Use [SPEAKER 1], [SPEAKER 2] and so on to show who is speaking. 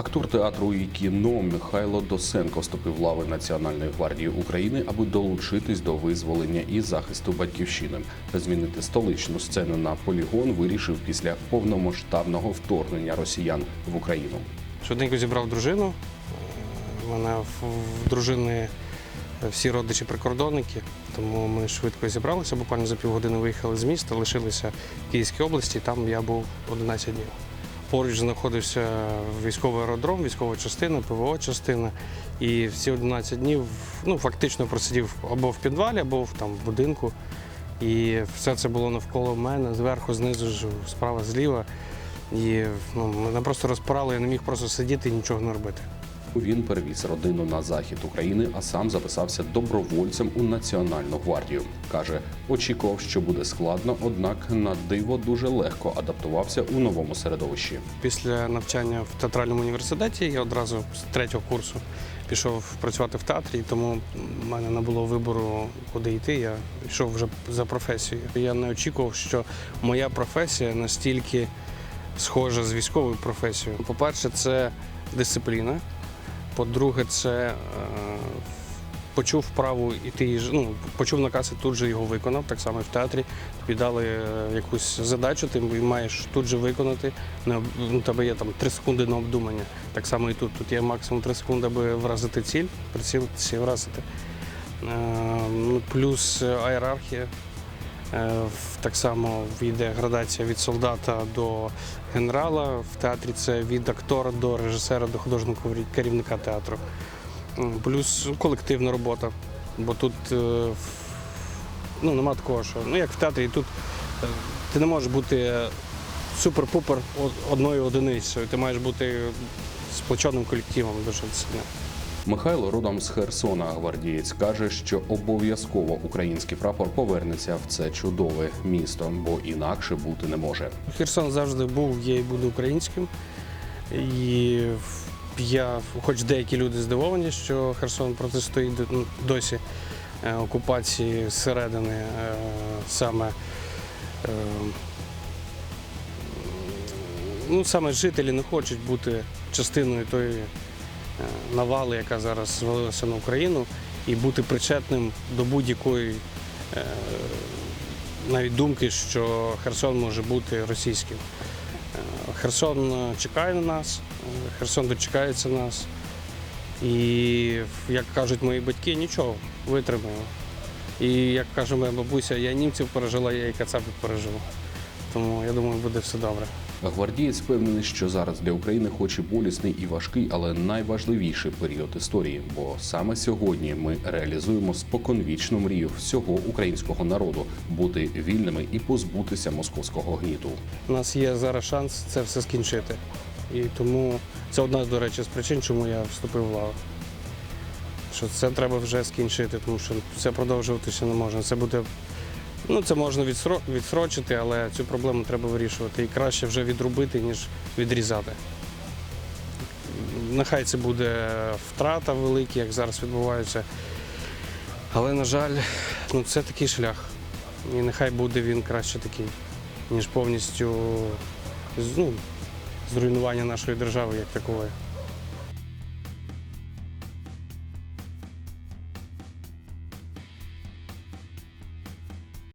[SPEAKER 1] Актор театру і кіно Михайло Досенко вступив лави Національної гвардії України, аби долучитись до визволення і захисту батьківщини. Змінити столичну сцену на полігон вирішив після повномасштабного вторгнення росіян в Україну.
[SPEAKER 2] Швиденько зібрав дружину. У мене в дружини всі родичі прикордонники, тому ми швидко зібралися. Буквально за півгодини виїхали з міста, лишилися в Київській області. Там я був 11 днів. Поруч знаходився військовий аеродром, військова частина, ПВО частина. І всі 11 днів ну, фактично просидів або в підвалі, або в, там, в будинку. І все це було навколо мене, зверху, знизу, справа, зліва. І ну, мене просто розпирало, я не міг просто сидіти і нічого не робити.
[SPEAKER 1] Він перевіз родину на захід України, а сам записався добровольцем у Національну гвардію. каже, очікував, що буде складно, однак на диво дуже легко адаптувався у новому середовищі.
[SPEAKER 2] Після навчання в театральному університеті я одразу з третього курсу пішов працювати в театрі, тому в мене не було вибору, куди йти. Я йшов вже за професією. Я не очікував, що моя професія настільки схожа з військовою професією. По-перше, це дисципліна. По-друге, це е, почув вправу і ж- ну, почув наказ і тут же його виконав. Так само і в театрі. Тобі дали е, якусь задачу, ти маєш тут же виконати. Ну, У тебе є там 3 секунди на обдумання. Так само і тут. Тут є максимум 3 секунди, аби вразити ціль, прицілитися і вразити. Е, Плюс аєрархія. Е, Так само йде градація від солдата до генерала. В театрі це від актора до режисера, до художнього керівника театру. Плюс колективна робота. Бо тут е, ну, нема такого, що ну, як в театрі, тут е, ти не можеш бути супер-пупер одною одиницею. Ти маєш бути сплоченим колективом дуже сильно.
[SPEAKER 1] Михайло родом з Херсона. Гвардієць каже, що обов'язково український прапор повернеться в це чудове місто, бо інакше бути не може.
[SPEAKER 2] Херсон завжди був, є і буде українським. І я, хоч деякі люди здивовані, що Херсон протистоїть ну, досі е, окупації зсередини е, саме. е, Ну, саме жителі не хочуть бути частиною тої навали, яка зараз звалилася на Україну, і бути причетним до будь-якої е, навіть думки, що Херсон може бути російським. Е, Херсон е, чекає на нас, е, Херсон дочекається нас. І, як кажуть мої батьки, нічого, витримаємо. І як каже моя бабуся, я німців пережила, я і кацапів переживу. Тому я думаю, буде все добре.
[SPEAKER 1] Гвардієць впевнений, що зараз для України хоч і болісний і важкий, але найважливіший період історії. Бо саме сьогодні ми реалізуємо споконвічну мрію всього українського народу бути вільними і позбутися московського гніту.
[SPEAKER 2] У нас є зараз шанс це все скінчити. І тому це одна, до речі, з причин, чому я вступив в лаву. Що це треба вже скінчити, тому що це продовжуватися не можна. Це буде. Ну, це можна відсро- відсрочити, але цю проблему треба вирішувати. І краще вже відрубити, ніж відрізати. Нехай це буде втрата велика, як зараз відбувається. Але, на жаль, ну, це такий шлях. І нехай буде він краще такий, ніж повністю ну, зруйнування нашої держави як такової.